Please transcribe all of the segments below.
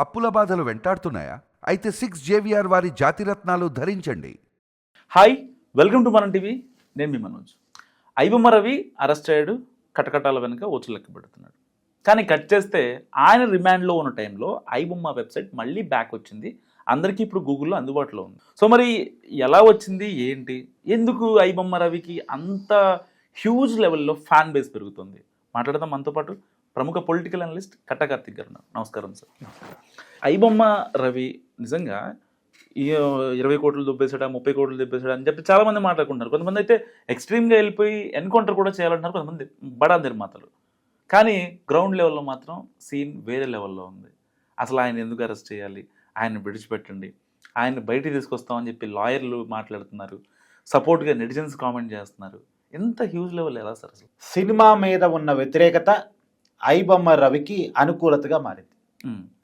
అప్పుల బాధలు వెంటాడుతున్నాయా? అయితే సిక్స్ జేవిఆర్ వారి జాతిరత్నాలు ధరించండి. హాయ్ వెల్కమ్ టు మనం టీవీ. నేను మీ మనోజ్. ఐబొమ్మ రవి అరెస్ట్ అయ్యాడు కటకటాల వెనుక ఓచులు లెక్క పెడుతున్నాడు. కానీ కట్ చేస్తే ఆయన రిమాండ్లో ఉన్న టైంలో ఐబొమ్మ వెబ్సైట్ మళ్ళీ బ్యాక్ వచ్చింది. అందరికీ ఇప్పుడు గూగుల్లో అందుబాటులో ఉంది. సో మరి ఎలా వచ్చింది? ఏంటి? ఎందుకు ఐబొమ్మ రవికి అంత హ్యూజ్ లెవెల్లో ఫ్యాన్ బేస్ పెరుగుతుంది? మాట్లాడదాం మనతో పాటు. ప్రముఖ పొలిటికల్ అనలిస్ట్ కట్టకార్తిక్ గారు నమస్కారం సార్. ఐబొమ్మ రవి నిజంగా ఈ ఇరవై కోట్లు దుబ్బేసాడా ముప్పై కోట్లు దుబ్బేసాడా అని చెప్పి చాలా మంది మాట్లాడుకుంటున్నారు. కొంతమంది అయితే ఎక్స్ట్రీమ్గా వెళ్ళిపోయి ఎన్కౌంటర్ కూడా చేయాలంటున్నారు కొంతమంది బడా నిర్మాతలు. కానీ గ్రౌండ్ లెవెల్లో మాత్రం సీన్ వేరే లెవెల్లో ఉంది. అసలు ఆయన ఎందుకు అరెస్ట్ చేయాలి? ఆయన విడిచిపెట్టండి. ఆయన బయటికి తీసుకొస్తామని చెప్పి లాయర్లు మాట్లాడుతున్నారు. సపోర్ట్గా నెటిజన్స్ కామెంట్ చేస్తున్నారు. ఎంత హ్యూజ్ లెవెల్ ఎలా సార్ అసలు? సినిమా మీద ఉన్న వ్యతిరేకత ఐబొమ్మ రవికి అనుకూలతగా మారింది.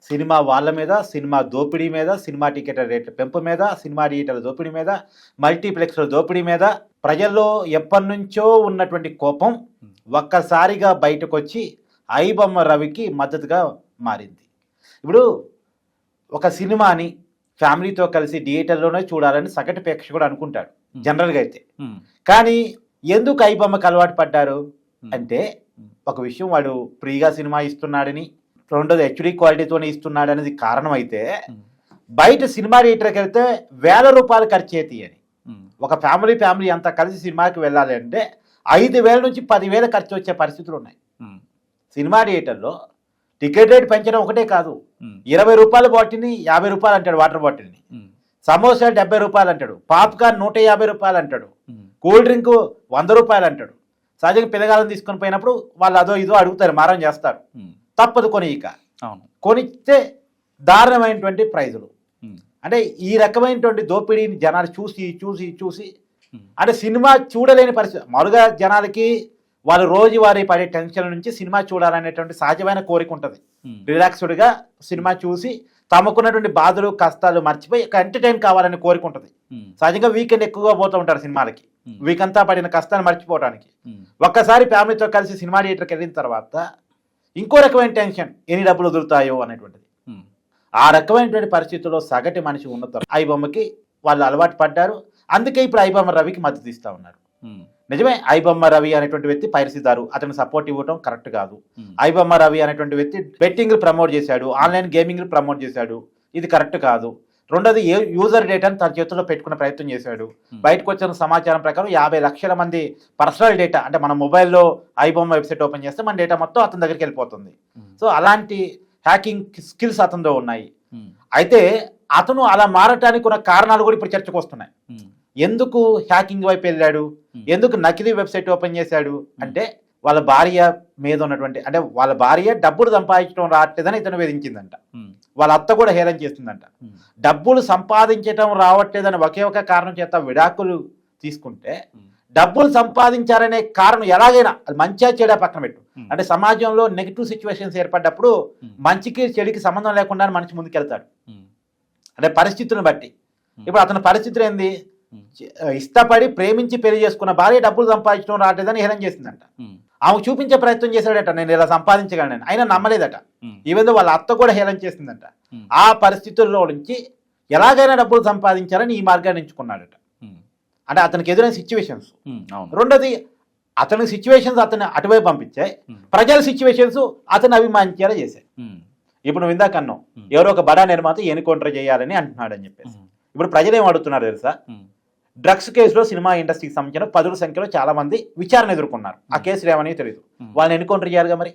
సినిమా వాళ్ళ మీద సినిమా దోపిడీ మీద సినిమా టికెట్ల రేట్ల పెంపు మీద సినిమా థియేటర్ల దోపిడీ మీద మల్టీప్లెక్స్ల దోపిడీ మీద ప్రజల్లో ఎప్పటి నుంచో ఉన్నటువంటి కోపం ఒక్కసారిగా బయటకు వచ్చి ఐబొమ్మ రవికి మద్దతుగా మారింది. ఇప్పుడు ఒక సినిమాని ఫ్యామిలీతో కలిసి థియేటర్లోనే చూడాలని సగటు ప్రేక్షకుడు అనుకుంటాడు జనరల్గా అయితే. కానీ ఎందుకు ఐబొమ్మకు అలవాటు పడ్డారు? అంటే ఒక విషయం వాడు ఫ్రీగా సినిమా ఇస్తున్నాడని రెండోది హెచ్డి క్వాలిటీతోనే ఇస్తున్నాడు అనేది కారణం అయితే బయట సినిమా థియేటర్కి వెళ్తే వేల రూపాయలు ఖర్చు అవుతాయి అని. ఒక ఫ్యామిలీ ఫ్యామిలీ అంతా కలిసి సినిమాకి వెళ్ళాలి అంటే ఐదు వేల నుంచి పదివేల ఖర్చు వచ్చే పరిస్థితులు ఉన్నాయి. సినిమా థియేటర్లో టికెట్ రేట్ పెంచడం ఒకటే కాదు. ఇరవై రూపాయల బాటిల్ని యాభై రూపాయలు అంటాడు వాటర్ బాటిల్ని. సమోసా డెబ్బై రూపాయలు అంటాడు. పాప్కార్న్ నూట యాభై రూపాయలు అంటాడు. కూల్ డ్రింక్ వంద రూపాయలు అంటాడు. సహజంగా పిల్లగాలను తీసుకొని పోయినప్పుడు వాళ్ళు అదో ఇదో అడుగుతారు మారం చేస్తారు. తప్పదు కొని ఇక అవును. కొనిస్తే దారుణమైనటువంటి ప్రైజులు. అంటే ఈ రకమైనటువంటి దోపిడీని జనాలు చూసి చూసి చూసి అంటే సినిమా చూడలేని పరిస్థితి. మామూలుగా జనాలకి వాళ్ళు రోజువారీ పడే టెన్షన్ నుంచి సినిమా చూడాలనేటువంటి సహజమైన కోరిక ఉంటుంది. రిలాక్స్డ్గా సినిమా చూసి తమకున్నటువంటి బాధలు కష్టాలు మర్చిపోయి ఎంటర్టైన్ కావాలనే కోరిక ఉంటుంది ఉమ్, సహజంగా వీకెండ్ ఎక్కువగా పోతూ ఉంటారు సినిమాలకి. వీక్ అంతా పడిన కష్టాన్ని మర్చిపోవడానికి ఒక్కసారి ఫ్యామిలీతో కలిసి సినిమా థియేటర్కి వెళ్ళిన తర్వాత ఇంకో రకమైన టెన్షన్ ఎన్ని డబ్బులు వదులుతాయో అనేటువంటిది. ఆ రకమైనటువంటి పరిస్థితుల్లో సగటు మనిషి ఉన్నత ఐబొమ్మకి వాళ్ళు అలవాటు పడ్డారు. అందుకే ఇప్పుడు ఐబొమ్మ రవికి మద్దతు ఇస్తా ఉన్నారు. నిజమే ఐబొమ్మ రవి అనేటువంటి వ్యక్తి పైరసీదారు. అతను సపోర్ట్ ఇవ్వడం కరెక్ట్ కాదు. ఐబొమ్మ రవి అనేటువంటి వ్యక్తి బెట్టింగ్ ప్రమోట్ చేశాడు ఆన్లైన్ గేమింగ్ ప్రమోట్ చేశాడు. ఇది కరెక్ట్ కాదు. రెండోది ఏ యూజర్ డేటాను తన చేతుల్లో పెట్టుకునే ప్రయత్నం చేశాడు. బయటకు వచ్చిన సమాచారం ప్రకారం యాభై లక్షల మంది పర్సనల్ డేటా అంటే మన మొబైల్లో ఐబొమ్మ వెబ్సైట్ ఓపెన్ చేస్తే మన డేటా మొత్తం అతని దగ్గరికి వెళ్ళిపోతుంది. సో అలాంటి హ్యాకింగ్ స్కిల్స్ అతనిలో ఉన్నాయి. అయితే అతను అలా మారటానికి ఉన్న కారణాలు కూడా ఇప్పుడు చర్చకు వస్తున్నాయి. ఎందుకు హ్యాకింగ్ వైపు వెళ్ళాడు? ఉమ్, ఎందుకు నకిలీ వెబ్సైట్ ఓపెన్ చేశాడు? అంటే వాళ్ళ భార్య మీద ఉన్నటువంటి అంటే వాళ్ళ భార్య డబ్బులు సంపాదించడం రావట్లేదని ఇతను వేధించిందంట. ఉమ్, వాళ్ళ అత్త కూడా హేళన చేస్తుందంట. డబ్బులు సంపాదించడం రావట్లేదని ఒకే ఒక కారణం చేత విడాకులు తీసుకుంటే డబ్బులు సంపాదించారనే కారణం ఎలాగైనా అది మంచిగా చెడా పక్కన పెట్టు. అంటే సమాజంలో నెగిటివ్ సిచ్యువేషన్స్ ఏర్పడ్డప్పుడు మంచికి చెడికి సంబంధం లేకుండా మనిషి ముందుకెళ్తాడు. అంటే పరిస్థితులను బట్టి. ఇప్పుడు అతని పరిస్థితులు ఏంది? ఇష్టపడి ప్రేమించి పెళ్ళి చేసుకున్న భార్య డబ్బులు సంపాదించడం రావట్లేదని హేళన చేసిందంట. ఉమ్, ఆమె చూపించే ప్రయత్నం చేశాడట నేను ఇలా సంపాదించగలను అయినా నమ్మలేదట. ఉమ్, ఈవెన్ వాళ్ళ అత్త కూడా హేళన చేసిందంట. ఆ పరిస్థితుల్లో నుంచి ఎలాగైనా డబ్బులు సంపాదించాలని ఈ మార్గాన్ని ఎంచుకున్నాడట. అంటే అతనికి ఎదురైన సిచ్యువేషన్స్ రెండోది అతని సిచ్యువేషన్స్ అతన్ని అటువైపు పంపించాయి. ప్రజల సిచ్యువేషన్స్ అతను అభిమానించేలా చేశాయి. ఇప్పుడు నువ్వు ఇందాక అన్నావు ఎవరో ఒక బడా నిర్మాత ఎన్కౌంటర్ చేయాలని అంటున్నాడు అని చెప్పేసి ఇప్పుడు ప్రజలు ఏం అడుగుతున్నారు తెలుసా? డ్రగ్స్ కేసులో సినిమా ఇండస్ట్రీకి సంబంధించిన పదుల సంఖ్యలో చాలా మంది విచారణ ఎదుర్కొన్నారు. ఆ. కేసులు ఏమని తెలియదు వాళ్ళని ఎన్కౌంటర్ చేయాలిగా మరి?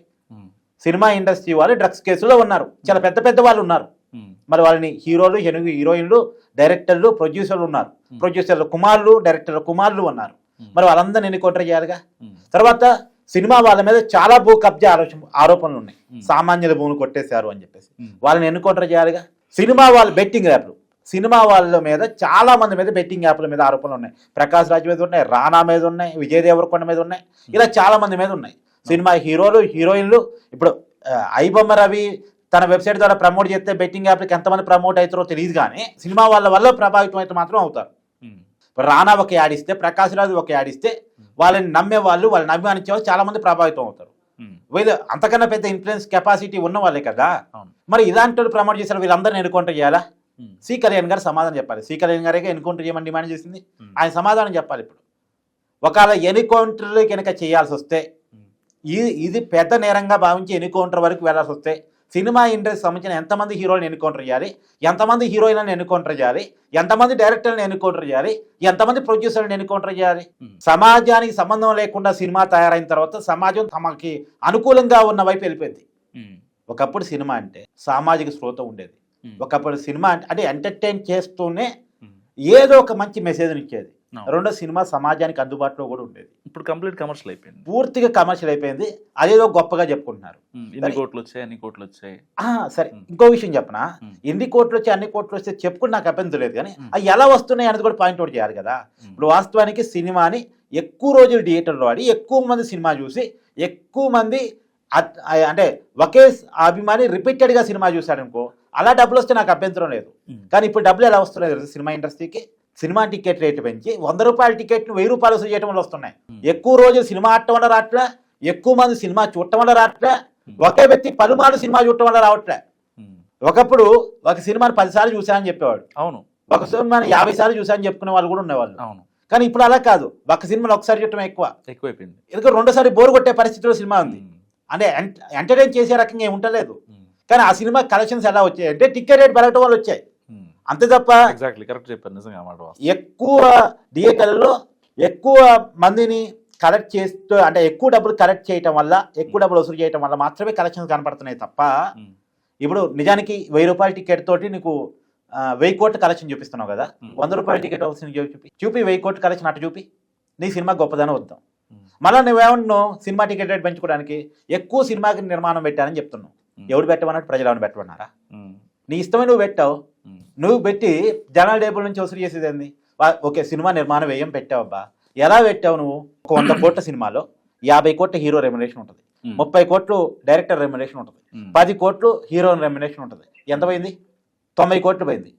సినిమా ఇండస్ట్రీ వాళ్ళు డ్రగ్స్ కేసులో ఉన్నారు. చాలా పెద్ద పెద్ద వాళ్ళు ఉన్నారు. మరి వాళ్ళని హీరోలు హెనుగు హీరోయిన్లు డైరెక్టర్లు ప్రొడ్యూసర్లు ఉన్నారు. ప్రొడ్యూసర్లు కుమారులు డైరెక్టర్ల కుమారులు ఉన్నారు. మరి వాళ్ళందరినీ ఎన్కౌంటర్ చేయాలిగా? తర్వాత సినిమా వాళ్ళ మీద చాలా భూ కబ్జా ఆలోచన ఆరోపణలు ఉన్నాయి. సామాన్యుల భూములు కొట్టేశారు అని చెప్పేసి. వాళ్ళని ఎన్కౌంటర్ చేయాలిగా? సినిమా వాళ్ళు బెట్టింగ్ యాప్లు సినిమా వాళ్ళ మీద చాలా మంది మీద బెట్టింగ్ యాప్ల మీద ఆరోపణలు ఉన్నాయి. ప్రకాష్ రాజ్ మీద ఉన్నాయి రానా మీద ఉన్నాయి విజయ్ దేవరకొండ మీద ఉన్నాయి. ఇలా చాలా మంది మీద ఉన్నాయి. సినిమా హీరోలు హీరోయిన్లు ఇప్పుడు ఐబొమ్మ రవి తన వెబ్సైట్ ద్వారా ప్రమోట్ చేస్తే బెట్టింగ్ యాప్లకి ఎంతమంది ప్రమోట్ అవుతారో తెలియదు కానీ సినిమా వాళ్ళ వల్ల ప్రభావితం అయితే మాత్రం అవుతారు. రానా ఒక యాడ్ ఇస్తే ప్రకాష్ రాజు ఒక యాడ్ ఇస్తే వాళ్ళని నమ్మే వాళ్ళు వాళ్ళని అభిమానించే వాళ్ళు చాలా మంది ప్రభావితం అవుతారు. వీళ్ళు అంతకన్నా పెద్ద ఇన్ఫ్లుయెన్స్ కెపాసిటీ ఉన్న వాళ్ళే కదా. మరి ఇలాంటి వాళ్ళు ప్రమోట్ చేశారు వీళ్ళందరినీ ఎన్కౌంటర్ చేయాలా? సి కళ్యాణ్ గారు సమాధానం చెప్పాలి. సి కళ్యాణ్ గారే ఎన్కౌంటర్ చేయమని డిమాండ్ చేసింది. ఉమ్, ఆయన సమాధానం చెప్పాలి ఇప్పుడు. ఒకవేళ ఎన్కౌంటర్ కనుక చేయాల్సి వస్తే ఇది ఇది పెద్ద నేరంగా భావించి ఎన్కౌంటర్ వరకు వెళ్ళాల్సి వస్తే సినిమా ఇండస్ట్రీ సంబంధించిన ఎంతమంది హీరోలను ఎన్కౌంటర్ చేయాలి? ఎంతమంది హీరోయిన్లను ఎన్కౌంటర్ చేయాలి? ఎంతమంది డైరెక్టర్లను ఎన్కౌంటర్ చేయాలి? ఎంతమంది ప్రొడ్యూసర్లను ఎన్కౌంటర్ చేయాలి? సమాజానికి సంబంధం లేకుండా సినిమా తయారైన తర్వాత సమాజం తమకి అనుకూలంగా ఉన్న వైపు వెళ్ళిపోయింది. ఒకప్పుడు సినిమా అంటే సామాజిక స్రోత ఉండేది. ఒకప్పుడు సినిమా అంటే ఎంటర్టైన్ చేస్తూనే ఉమ్. ఏదో ఒక మంచి మెసేజ్ ఇచ్చేది. రెండో సినిమా సమాజానికి అందుబాటులో కూడా ఉండేది ఇప్పుడు కంప్లీట్ కమర్షియల్ అయిపోయింది పూర్తిగా కమర్షియల్ అయిపోయింది అదేదో గొప్పగా చెప్పుకుంటున్నారు ఇన్ని సరే. కోట్లు వచ్చాయి అన్ని కోట్లు వచ్చాయి సరే. ఇంకో విషయం చెప్పనా. ఎన్ని కోట్లు వచ్చి అన్ని కోట్లు వస్తే చెప్పుకుని నాకు అభ్యంతరం లేదు కానీ. అవి ఎలా వస్తున్నాయి అనేది కూడా పాయింట్ అవుట్ చేయాలి కదా ఇప్పుడు వాస్తవానికి సినిమాని ఎక్కువ రోజులు థియేటర్లో ఆడి ఎక్కువ మంది సినిమా చూసి ఎక్కువ మంది అట్- ఒకే అభిమాని రిపీటెడ్గా సినిమా చూశాడు అనుకో అలా డబ్బులు వస్తే నాకు అభ్యంతరం లేదు. కానీ ఇప్పుడు డబ్బులు ఎలా వస్తున్నాయి సినిమా ఇండస్ట్రీకి? సినిమా టికెట్ రేటు పెంచి వంద రూపాయల టికెట్ను వెయ్యి రూపాయలు వసూలు చేయడం వల్ల వస్తున్నాయి. ఎక్కువ రోజులు సినిమా ఆడటం వల్ల రావట్లే ఎక్కువ మంది సినిమా చూడటం వల్ల రావట్లే ఒకే వ్యక్తి పలుమార్లు సినిమా చూడటం వల్ల రావట్లే. ఒకప్పుడు ఒక సినిమాని పదిసార్లు చూశానని చెప్పేవాడు. అవును. ఒక సినిమాని యాభై సార్లు చూశానని చెప్పుకునే వాళ్ళు కూడా ఉండేవాళ్ళు. అవును. కానీ ఇప్పుడు అలా కాదు. ఒక సినిమాని ఒకసారి చూడటం ఎక్కువ. ఎక్కువైపోయింది. ఎందుకంటే రెండోసారి బోర్ కొట్టే పరిస్థితిలో సినిమా ఉంది. అంటే ఎంటర్టైన్ చేసే రకంగా ఏమి ఉండలేదు. కానీ ఆ సినిమా కలెక్షన్స్ ఎలా వచ్చాయి అంటే టికెట్ రేట్ పెరగటం వల్ల వచ్చాయి. అంతే తప్ప ఎగ్జాక్ట్లీ కరెక్ట్ చెప్పారు. నిజంగా మాట. ఎక్కువ థియేటర్లలో ఎక్కువ మందిని కలెక్ట్ చేస్తూ అంటే ఎక్కువ డబ్బులు కలెక్ట్ చేయటం వల్ల ఎక్కువ డబ్బులు వసూలు చేయటం వల్ల మాత్రమే కలెక్షన్స్ కనపడుతున్నాయి తప్ప ఇప్పుడు నిజానికి వెయ్యి రూపాయల టికెట్ తోటి నీకు వెయ్యి కోట్ల కలెక్షన్ చూపిస్తున్నావు కదా. వంద రూపాయల టికెట్ సినిమా చూపి చూపి వెయ్యి కోట్ల కలెక్షన్ అటు చూపి. నీ సినిమా గొప్పదనం వద్దాం. మళ్ళీ నువ్వేమన్నావు సినిమా టికెట్ రేట్ పెంచుకోవడానికి ఎక్కువ సినిమాకి నిర్మాణం పెట్టానని చెప్తున్నావు. ఎవడు పెట్టమన్నట్టు ప్రజలు ఏమైనా పెట్టమన్నారా? నీ ఇష్టమే నువ్వు పెట్టావు. నువ్వు పెట్టి జనాల టేబుల్ నుంచి వసూలు చేసేది ఏంది? ఓకే సినిమా నిర్మాణం వ్యయం పెట్టావు అబ్బా ఎలా పెట్టావు నువ్వు? ఒక వంద కోట్ల సినిమాలో యాభై కోట్ల హీరో రెమ్యునేషన్ ఉంటుంది. ముప్పై కోట్లు డైరెక్టర్ రెమ్యునేషన్ ఉంటుంది. పది కోట్లు హీరోయిన్ రెమ్యునేషన్ ఉంటుంది. ఎంత పోయింది? తొంభై కోట్లు పోయింది.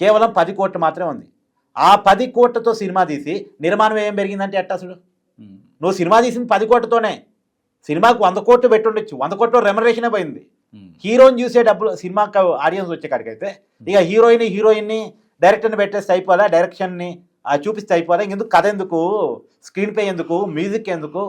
కేవలం పది కోట్లు మాత్రమే ఉంది. ఆ పది కోట్లతో సినిమా తీసి నిర్మాణం ఏం పెరిగిందంటే ఎట్ట అసలు నువ్వు సినిమా తీసింది పది కోట్లతోనే. సినిమాకు వంద కోట్లు పెట్టుండొచ్చు. వంద కోట్లు రెమ్యునరేషనే పోయింది. హీరోని చూసే డబ్బులు సినిమాకి ఆడియన్స్ వచ్చే కాడికైతే ఇక హీరోయిన్ హీరోయిన్ని డైరెక్టర్ని పెట్టేస్తే అయిపోవాలా? డైరెక్షన్ని ఆ, చూపిస్తే అయిపోవాలా? ఇంకెందుకు? కథ ఎందుకు? స్క్రీన్ ప్లే ఎందుకు? మ్యూజిక్ ఎందుకు?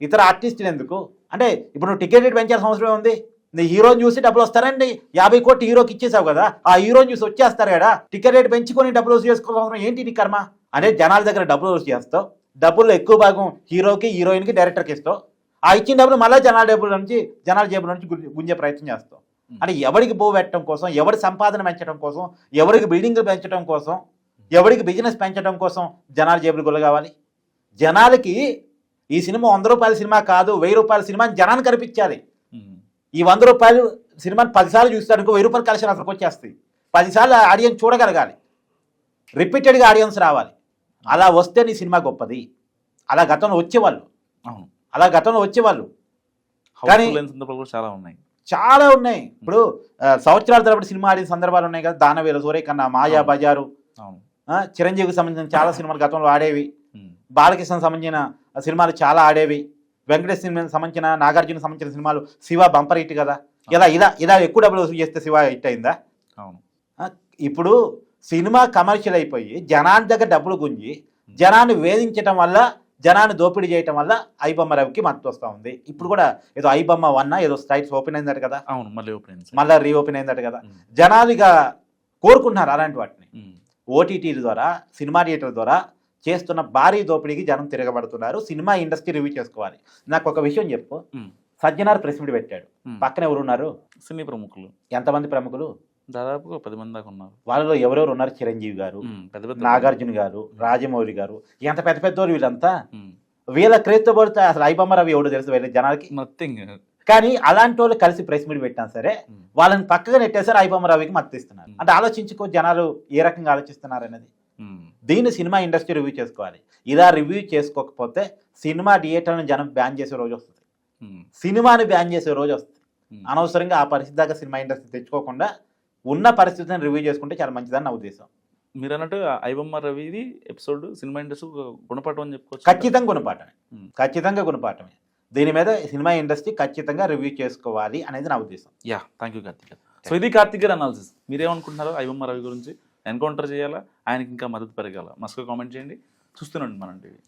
ఇతర ఆర్టిస్టులు ఎందుకు? అంటే ఇప్పుడు నువ్వు టికెట్ రేట్ పెంచాల్సిన అవసరం ఉంది నీ హీరోని చూసి డబ్బులు వస్తారండి. యాభై కోట్లు హీరోకి ఇచ్చేసావు కదా. ఆ హీరోని చూసి వచ్చేస్తారు కదా. టికెట్ రేట్ పెంచుకొని డబ్బులు వసూలు చేసుకోవాల్సిన ఏంటి నీ కర్మ? అంటే జనాల దగ్గర డబ్బులు వసూలు చేస్తావు. డబ్బుల్లో ఎక్కువ భాగం హీరోకి హీరోయిన్కి డైరెక్టర్కి ఇస్తావు. ఆ ఇచ్చిన డబ్బులు మళ్ళీ జనాల డబ్బుల నుంచి జనాల జేబుల నుంచి గుంజే- గుంజే ప్రయత్నం చేస్తావు అంటే ఎవరికి బో పెట్టడం కోసం ఎవరి సంపాదన పెంచడం కోసం ఎవరికి బిల్డింగ్లు పెంచడం కోసం ఎవరికి బిజినెస్ పెంచడం కోసం జనాల జేబులు గుల్ల కావాలి? జనాలకి ఈ సినిమా వంద రూపాయల సినిమా కాదు వెయ్యి రూపాయల సినిమా అని జనాన్ని కనిపించాలి ఈ వంద రూపాయలు సినిమాని పదిసార్లు చూస్తాడు ఇంకో వెయ్యి రూపాయలు కలిసి అసలుకి వచ్చేస్తాయి. పదిసార్లు ఆడియన్స్ చూడగలగాలి. రిపీటెడ్గా ఆడియన్స్ రావాలి. అలా వస్తే నీ సినిమా గొప్పది. అలా గతంలో వచ్చేవాళ్ళు. అవును. అలా గతంలో వచ్చేవాళ్ళు. కానీ- చాలా ఉన్నాయి. చాలా ఉన్నాయి. ఇప్పుడు సంవత్సరాల తరబడి సినిమా ఆడిన సందర్భాలు ఉన్నాయి కదా దానవేలు సూర్యకన్నా మాయా. బజారు చిరంజీవికి సంబంధించిన చాలా సినిమాలు గతంలో ఆడేవి. బాలకృష్ణ సంబంధించిన సినిమాలు చాలా ఆడేవి. వెంకటేష్ సినిమాకి సంబంధించిన నాగార్జున సంబంధించిన సినిమాలు శివ బంపర్ హిట్ కదా. ఇలా ఇలా ఇలా ఎక్కువ డబ్బులు వసూలు చేస్తే శివ హిట్ అయిందా? అవును. ఇప్పుడు సినిమా కమర్షియల్ అయిపోయి జనాన్ని దగ్గర డబ్బులు గుంజి జనాన్ని వేధించటం వల్ల జనాన్ని దోపిడీ చేయటం వల్ల ఐబొమ్మ రవికి మద్దతు వస్తూ ఉంది. ఇప్పుడు కూడా ఏదో ఐబొమ్మ వన్ ఏదో స్ట్రైట్స్ ఓపెన్ అయిందట కదా. అవును మళ్ళీ ఓపెన్ అయింది. మళ్ళీ రీఓపెన్ అయిందట కదా. జనాలు ఇక కోరుకుంటున్నారు అలాంటి వాటిని. ఓటీటీల ద్వారా సినిమా థియేటర్ ద్వారా చేస్తున్న భారీ దోపిడీకి జనం తిరగబడుతున్నారు. సినిమా ఇండస్ట్రీ రివ్యూ చేసుకోవాలి. నాకు ఒక విషయం చెప్పు. సజ్జనార్ ప్రెస్ మీట్ పెట్టాడు. పక్కన ఎవరు ఉన్నారు సినీ ప్రముఖులు. ఎంతమంది ప్రముఖులు? దాదాపు పది మంది దాకా ఉన్నారు. వాళ్ళలో ఎవరెవరు ఉన్నారు? చిరంజీవి గారు పెద్ద పెద్ద నాగార్జున గారు రాజమౌళి గారు. ఎంత పెద్ద పెద్దోరు వీళ్ళంతా? వీళ్ళ క్రేజ్తో పడితే అసలు ఐబొమ్మ రవి ఎవడో తెలుసు వీళ్ళ జనాలకి? నథింగ్ కానీ అలాంటి వాళ్ళు కలిసి ప్రెస్ మీట్ పెట్టినా సరే వాళ్ళని పక్కగా నెట్టేసారు ఐబొమ్మ రవికి మద్దతు ఇస్తున్నారు. అంటే ఆలోచించుకో జనాలు ఏ రకంగా ఆలోచిస్తున్నారు అనేది. దీన్ని సినిమా ఇండస్ట్రీ రివ్యూ చేసుకోవాలి. ఇలా రివ్యూ చేసుకోకపోతే సినిమా థియేటర్లను జనం బ్యాన్ చేసే రోజు వస్తుంది. సినిమాని బ్యాన్ చేసే రోజు వస్తుంది. అనవసరంగా ఆ పరిస్థితి దాకా సినిమా ఇండస్ట్రీ తెచ్చుకోకుండా ఉన్న పరిస్థితిని రివ్యూ చేసుకుంటే చాలా మంచిదని నా ఉద్దేశం. మీరు అన్నట్టు ఐబొమ్మ రవిది ఎపిసోడ్ సినిమా ఇండస్ట్రీ గుణపాఠం అని చెప్పుకోవచ్చు ఖచ్చితంగా గుణపాఠమే. ఖచ్చితంగా గుణపాఠమే. దీని మీద సినిమా ఇండస్ట్రీ ఖచ్చితంగా రివ్యూ చేసుకోవాలి అనేది నా ఉద్దేశం. Yeah thank you Karthik so ఇది కార్తిక్ గారు అనాలిసిస్ మీరేమనుకుంటున్నారు ఐబొమ్మ రవి గురించి ఎన్కౌంటర్ చేయాలా? ఆయనకి ఇంకా మద్దతు పెరగాల? మస్ట్గా కామెంట్ చేయండి. చూస్తున్నాండి మనం టీవీ.